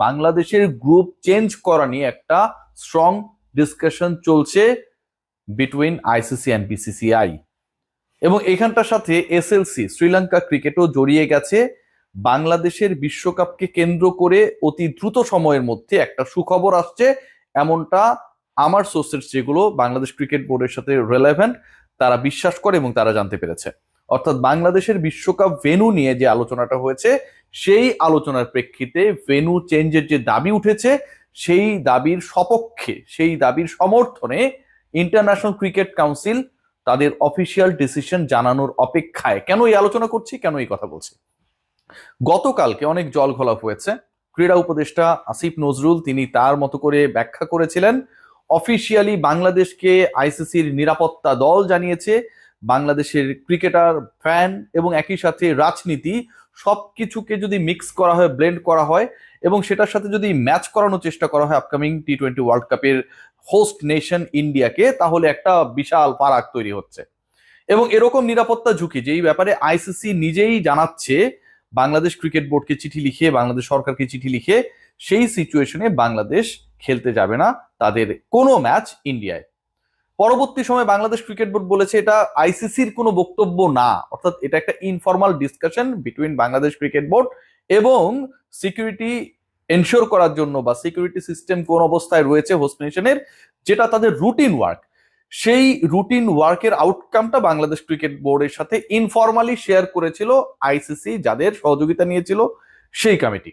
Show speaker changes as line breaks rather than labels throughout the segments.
বাংলাদেশের group change করা নিয়ে একটা স্ট্রং ডিসকাশন চলছে বিটুইন আইসিসি অ্যান্ড বিসিসিআই এবং এখানটার সাথে এসএলসি শ্রীলঙ্কা ক্রিকেটও জড়িয়ে গেছে। বাংলাদেশের বিশ্বকাপকে কেন্দ্র করে অতি দ্রুত সময়ের মধ্যে একটা সুখবর আসছে। এমনটা আমার সোর্সেস যেগুলো বাংলাদেশ ক্রিকেট বোর্ডের সাথে রেলেভেন্ট তারা বিশ্বাস করে এবং তারা জানতে পেরেছে। অর্থাৎ বাংলাদেশের বিশ্বকাপ ভেনু নিয়ে যে আলোচনাটা হয়েছে সেই আলোচনার প্রেক্ষিতে ভেনু চেঞ্জের যে দাবি উঠেছে, সেই দাবির সপক্ষে, সেই দাবির সমর্থনে ইন্টারন্যাশনাল ক্রিকেট কাউন্সিল তাদের অফিসিয়াল ডিসিশন জানানোর অপেক্ষায়। কেন এই আলোচনা করছি? কেন এই কথা বলছি? গতকালকে অনেক জল ঘোলা হয়েছে। ক্রীড়া উপদেষ্টা আসিফ নজরুল, তিনি তার মতো করে ব্যাখ্যা করেছিলেন। অফিসিয়ালি বাংলাদেশকে আইসিসির নিরাপত্তা দল জানিয়েছে। বাংলাদেশের ক্রিকেটার ফ্যান এবং একই সাথে রাজনীতি সবকিছুকে যদি মিক্স করা হয় ব্লেন্ড করা হয় এবং সেটার সাথে যদি ম্যাচ করানোর চেষ্টা করা হয় আপকামিং টি টোয়েন্টি ওয়ার্ল্ড কাপের হোস্ট নেশন ইন্ডিয়াকে তাহলে একটা বিশাল ফারাক তৈরি হচ্ছে। এবং এরকম নিরাপত্তা ঝুঁকি যেই ব্যাপারে আইসিসি নিজেই জানাচ্ছে, বাংলাদেশ ক্রিকেট বোর্ডকে চিঠি লিখে, বাংলাদেশ সরকারকে চিঠি লিখে, সেই সিচুয়েশনে বাংলাদেশ খেলতে যাবে না, তাদের কোনো ম্যাচ ইন্ডিয়ায় পরবর্তী সময় বাংলাদেশ ক্রিকেট বোর্ড বলেছে এটা আইসিসির কোনো বক্তব্য না। অর্থাৎ এটা একটা informal discussion between Bangladesh cricket board এবং সিকিউরিটি এনশিওর করার জন্য বা সিকিউরিটি সিস্টেম কোন অবস্থায় রয়েছে হোস্ট নেশনের যেটা তাদের রুটিন ওয়ার্ক সেই রুটিন ওয়ার্কের আউটকামটা বাংলাদেশ ক্রিকেট বোর্ডের সাথে ইনফর্মালি শেয়ার করেছিল আইসিসি যাদের সহযোগিতা নিয়েছিল সেই কমিটি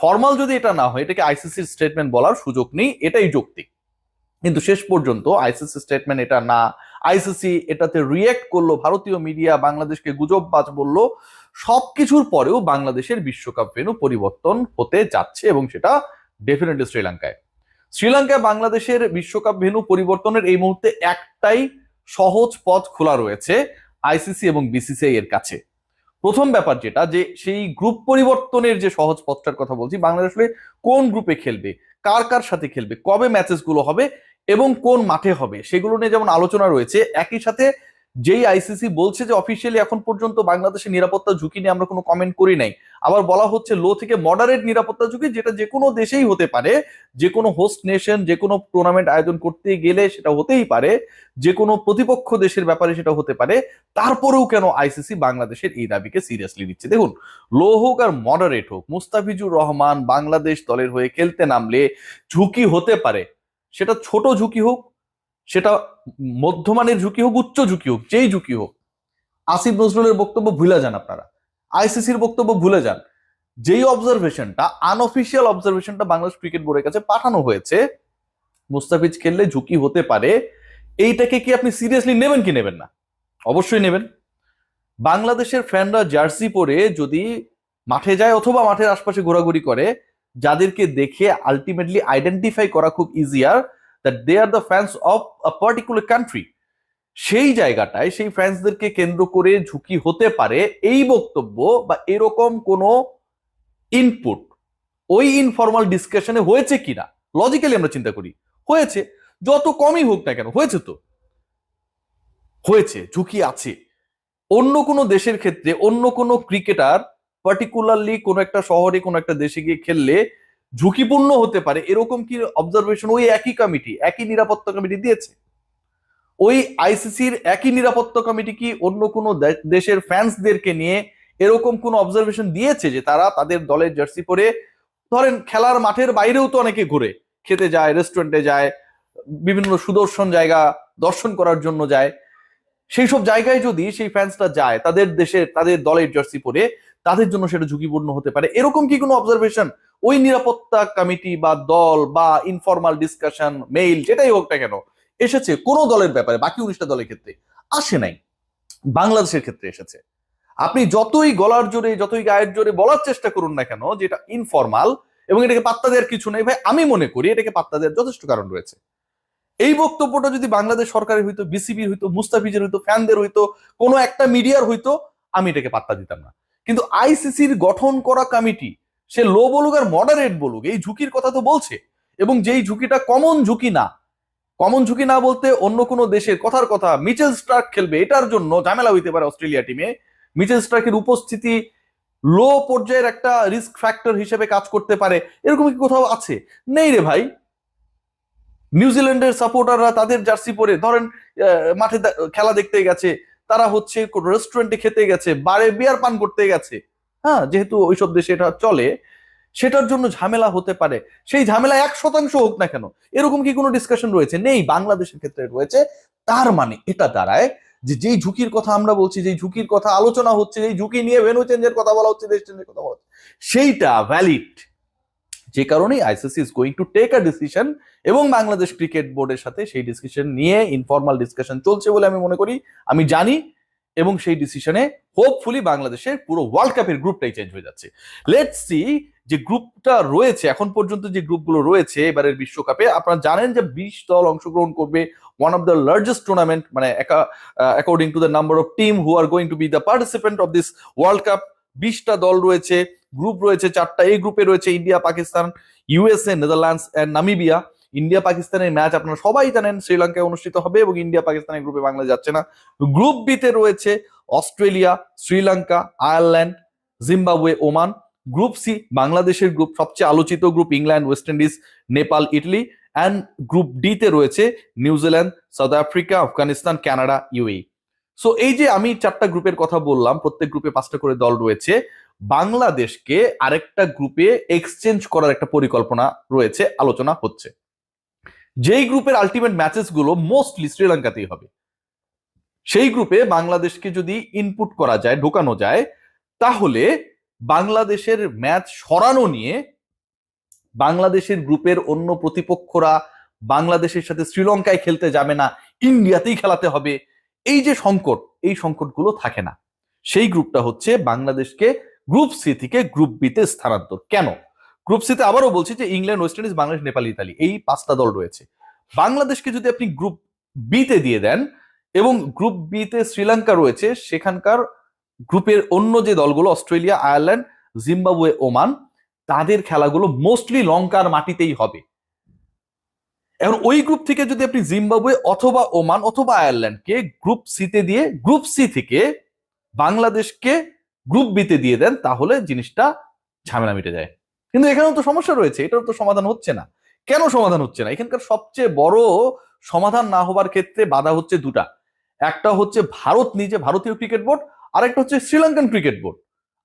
ফর্মাল যদি এটা না হয়, এটাকে আইসিসির স্টেটমেন্ট বলার সুযোগ নেই, এটাই যৌক্তিক। কিন্তু শেষ পর্যন্ত আইসিসি স্টেটমেন্ট এটা না। আইসিসি এটাতে রিয়েক্ট করল, ভারতীয় মিডিয়া বাংলাদেশকে গুজববাজ বলল, সবকিছুর পরেও বাংলাদেশের বিশ্বকাপ ভেনু পরিবর্তন হতে যাচ্ছে এবং সেটা ডেফিনেটলি শ্রীলঙ্কায়। শ্রীলঙ্কায় বাংলাদেশের বিশ্বকাপ ভেনু পরিবর্তনের এই মুহূর্তে একটাই সহজ পথ খোলা রয়েছে আইসিসি এবং বিসিসিআই এর কাছে। প্রথম ব্যাপার যেটা, যে সেই গ্রুপ পরিবর্তনের যে সহজ পথটার কথা বলছি, বাংলাদেশ কোন গ্রুপে খেলবে, কার কার সাথে খেলবে, কবে ম্যাচেসগুলো হবে এবং কোন মাঠে হবে, সেগুলো নিয়ে যেমন আলোচনা রয়েছে, একই সাথে যেই আইসিসি বলছে যে অফিসিয়ালি এখন পর্যন্ত বাংলাদেশের নিরাপত্তা ঝুঁকি নিয়ে আমরা কোনো কমেন্ট করি নাই। আবার বলা হচ্ছে লো থেকে মডারেট নিরাপত্তা ঝুঁকি যেটা যে কোনো দেশেই হতে পারে, যে কোনো হোস্ট নেশন যে কোনো টুর্নামেন্ট আয়োজন করতে গেলে সেটা হতেই পারে, যে কোনো প্রতিপক্ষ দেশের ব্যাপারে সেটা হতে পারে, তারপরেও কেন আইসিসি বাংলাদেশের এই দাবিকে সিরিয়াসলি নিচ্ছে? দেখুন লো হোক আর মডারেট হোক, মুস্তাফিজুর রহমান বাংলাদেশ দলের হয়ে খেলতে নামলে ঝুঁকি হতে পারে। সেটা ছোট ঝুঁকি হোক, সেটা মধ্যমানের ঝুঁকি হোক, উচ্চ ঝুঁকি হোক, যেই ঝুঁকি হোক। আসিফ নজরুলের বক্তব্য ভুলে যান আপনারা। আইসিসির বক্তব্য ভুলে যান। যেই অবজারভেশনটা আনঅফিসিয়াল অবজারভেশনটা বাংলাদেশ ক্রিকেট বোর্ডের কাছে পাঠানো হয়েছে, মুস্তাফিজ খেললে ঝুঁকি হতে পারে, এইটাকে কি আপনি সিরিয়াসলি নেবেন কি নেবেন না? অবশ্যই নেবেন। বাংলাদেশের ফ্যানরা জার্সি পরে যদি মাঠে যায় অথবা মাঠের আশপাশে ঘোরাঘুরি করে যাদেরকে দেখে আলটিমেটলি আইডেন্টিফাই করা খুব easier that they are the fans of a particular country সেই জায়গাটায় সেই ফ্যান্সদেরকে কেন্দ্র করে ঝুঁকি হতে পারে এই বক্তব্য বা এরকম কোনো ইনপুট ওই ইনফর্মাল ডিসকাশনে হয়েছে কিনা? লজিক্যালি আমরা চিন্তা করি, হয়েছে। যত কমই হোক না কেন, হয়েছে তো। হয়েছে, ঝুঁকি আছে। অন্য কোনো দেশের ক্ষেত্রে অন্য কোনো ক্রিকেটার পার্টিকুলারলি কোনো একটা শহরে, কোনো একটা দেশে গিয়ে খেললে ঝুঁকিপূর্ণ হতে পারে। এরকম কি অবজারভেশন ওই একই কমিটি একই নিরাপত্তা কমিটি দিয়েছে? ওই আইসিসির একই নিরাপত্তা কমিটি কি অন্য কোনো দেশের ফ্যান্সদেরকে নিয়ে এরকম কোনো অবজারভেশন দিয়েছে যে তারা তাদের দলের জার্সি পরে, ধরেন খেলার মাঠের বাইরেও তো অনেকে ঘুরে, খেতে যায় রেস্টুরেন্টে যায়, বিভিন্ন সুদর্শন জায়গা দর্শন করার জন্য যায়। সেই সব জায়গায় যদি সেই ফ্যান্সটা যায়, তাদের দেশের, তাদের দলের জার্সি পরে তাদের জন্য সেটা ঝুঁকিপূর্ণ হতে পারে। এরকম কি কোনো অবজারভেশন ওই নিরাপত্তা কমিটি বা দল বা ইনফর্মাল ডিসকাশন মেইল যেটাই হোক না কেন, এসেছে কোনো দলের ব্যাপারে, বাকি উনিশটা দলের ক্ষেত্রে, আসে নাই। বাংলাদেশের ক্ষেত্রে এসেছে। আপনি যতই গলার জোরে, যতই গায়ের জোরে বলার চেষ্টা করুন না কেন, যেটা ইনফর্মাল এবং এটাকে পাত্তা দেওয়ার কিছু নেই, ভাই, আমি মনে করি এটাকে পাত্তা দেওয়ার যথেষ্ট কারণ রয়েছে। এই বক্তব্যটা যদি বাংলাদেশ সরকারের হইতো বিসিবির হইতো, মুস্তাফিজের হইতো, ফ্যানদের হইতো, কোনো একটা মিডিয়ার হইতো, আমি এটাকে পাত্তা দিতাম না। কিন্তু আইসিসির গঠন করা কমিটি, সে লো বলুক আর মডারেট বলুক, এই ঝুঁকির কথা তো বলছে। এবং যেই ঝুঁকিটা কমন ঝুঁকি না কমন ঝুঁকি না বলতে অন্য কোনো দেশের কথার কথা মিচেল স্টার্ক খেলবে, এটার জন্য ঝামেলা হইতে পারে অস্ট্রেলিয়া টিমে মিচেল স্টার্কের উপস্থিতি লো পর্যায়ের একটা রিস্ক ফ্যাক্টর হিসেবে কাজ করতে পারে, এরকম কি কোথাও আছে? নেই রে ভাই। নিউজিল্যান্ডের সাপোর্টাররা তাদের জার্সি পরে, ধরেন মাঠে খেলা দেখতে গেছে তারা হচ্ছে রেস্টুরেন্টে খেতে গেছে, বারে বিয়ার পান করতে গেছে। হ্যাঁ যেহেতু ওইসব দেশে এটা চলে, সেটার জন্য ঝামেলা হতে পারে। সেই ঝামেলা এক শতাংশ হোক না কেন, এরকম কি কোনো ডিসকাশন রয়েছে? নেই, বাংলাদেশের ক্ষেত্রে রয়েছে। তার মানে এটা দাঁড়ায় যে যেই ঝুঁকির কথা আমরা বলছি, যেই ঝুঁকির কথা আলোচনা হচ্ছে, যেই ঝুঁকি নিয়ে ভেনু চেঞ্জের কথা বলা হচ্ছে, দেশ চেঞ্জের কথা বলা হচ্ছে, সেইটা ভ্যালিড যে কারণেই ICC is going to take a decision এবং বাংলাদেশ ক্রিকেট বোর্ডের সাথে সেই ডিসকাশন নিয়ে ইনফর্মাল ডিসকাশন চলছে বলে আমি মনে করি। আমি জানি এবং সেই ডিসিশনে হোপফুলি বাংলাদেশের পুরো ওয়ার্ল্ড কাপের গ্রুপটাই চেঞ্জ হয়ে যাচ্ছে। লেটস সি যে গ্রুপটা রয়েছে, এখন পর্যন্ত যে গ্রুপগুলো রয়েছে এবারের বিশ্বকাপে, আপনারা জানেন যে বিশ দল অংশগ্রহণ করবে one of the largest tournament মানে according to the number of team who are going to be the participant of this world cup বিশটা দল রয়েছে। গ্রুপ রয়েছে চারটা। এই গ্রুপে রয়েছে India, Pakistan USA Netherlands and Namibia India পাকিস্তানের ম্যাচ আপনারা সবাই জানেন, শ্রীলঙ্কায় অনুষ্ঠিত হবে এবং ইন্ডিয়া পাকিস্তানের গ্রুপে বাংলা যাচ্ছে না। গ্রুপ বিতে রয়েছে Australia, Sri Lanka, Ireland, Zimbabwe, Oman. Group C বাংলাদেশের গ্রুপ সবচেয়ে আলোচিত group England West Indies Nepal, Italy. And group D তে রয়েছে New Zealand South Africa Afghanistan Canada UAE so এই যে আমি চারটা গ্রুপের কথা বললাম, প্রত্যেক গ্রুপে পাঁচটা করে দল রয়েছে। বাংলাদেশকে আরেকটা গ্রুপে এক্সচেঞ্জ করার একটা পরিকল্পনা রয়েছে, আলোচনা হচ্ছে। যেই গ্রুপের আলটিমেট ম্যাচেসগুলো মোস্টলি শ্রীলঙ্কাতেই হবে। সেই গ্রুপে বাংলাদেশকে যদি ইনপুট করা যায়, ঢোকানো যায়, তাহলে বাংলাদেশের ম্যাচ সরানো নিয়ে বাংলাদেশের গ্রুপের অন্য প্রতিপক্ষরা বাংলাদেশের সাথে শ্রীলঙ্কায় খেলতে যাবে না, ইন্ডিয়াতেই খেলাতে হবে। এই যে সংকট, এই সংকটগুলো থাকে না। সেই গ্রুপটা হচ্ছে বাংলাদেশকে গ্রুপ সি থেকে গ্রুপ বিতে স্থানান্তর। কেন? গ্রুপ সিতে আবারও বলছি যে England, West Indies, Bangladesh, Nepal, Italy এই পাঁচটা দল রয়েছে। বাংলাদেশকে যদি আপনি গ্রুপ বিতে দিয়ে দেন এবং গ্রুপ বিতে শ্রীলঙ্কা রয়েছে, সেখানকার গ্রুপের অন্য যে দলগুলো, অস্ট্রেলিয়া, আয়ারল্যান্ড, জিম্বাবুয়ে, ওমান, তাদের খেলাগুলো মোস্টলি লঙ্কার মাটিতেই হবে। এখন ওই গ্রুপ থেকে যদি আপনি জিম্বাবুয়ে অথবা ওমান অথবা আয়ারল্যান্ডকে গ্রুপ সিতে দিয়ে, গ্রুপ সি থেকে বাংলাদেশকে গ্রুপ বিতে দিয়ে দেন, তাহলে জিনিসটা ঝামেলা মিটে যায়। কিন্তু এখানেও তো সমস্যা রয়েছে এটার তো সমাধান হচ্ছে না। কেন সমাধান হচ্ছে না? এখানকার সবচেয়ে বড় সমাধান না হবার ক্ষেত্রে বাধা হচ্ছে দুটা। একটা হচ্ছে ভারত নিজে, ভারতীয় ক্রিকেট বোর্ড আর একটা হচ্ছে শ্রীলঙ্কান ক্রিকেট বোর্ড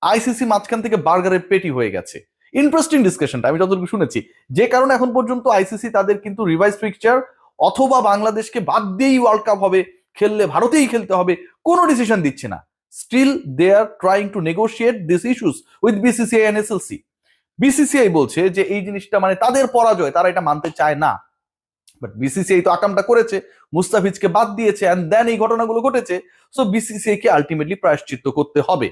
আইসিসি মাঝখান থেকে বার্গারের পেটি হয়ে গেছে। ইন্টারেস্টিং ডিসকাশনটা আমি যতটুকু শুনেছি। যে কারণে এখন পর্যন্ত আইসিসি তাদের কিন্তু রিভাইজ ফিকচার অথবা বাংলাদেশকে বাদ দিয়েই ওয়ার্ল্ড কাপ হবে, খেললে ভারতেই খেলতে হবে, কোনো ডিসিশন দিচ্ছে না। Still they are trying to negotiate this issues with BCCI and SLC BCCI বলছে যে, এই জিনিসটা মানে তাদের পরাজয়, তারা এটা মানতে চায় না। বাট বিসিসিআই তো আকামটা করেছে, মুস্তাফিজকে বাদ দিয়েছে অ্যান্ড দেন এই ঘটনাগুলো ঘটেছে। সো বিসিসিআই কে আলটিমেটলি প্রায়শ্চিত্ত করতে হবে।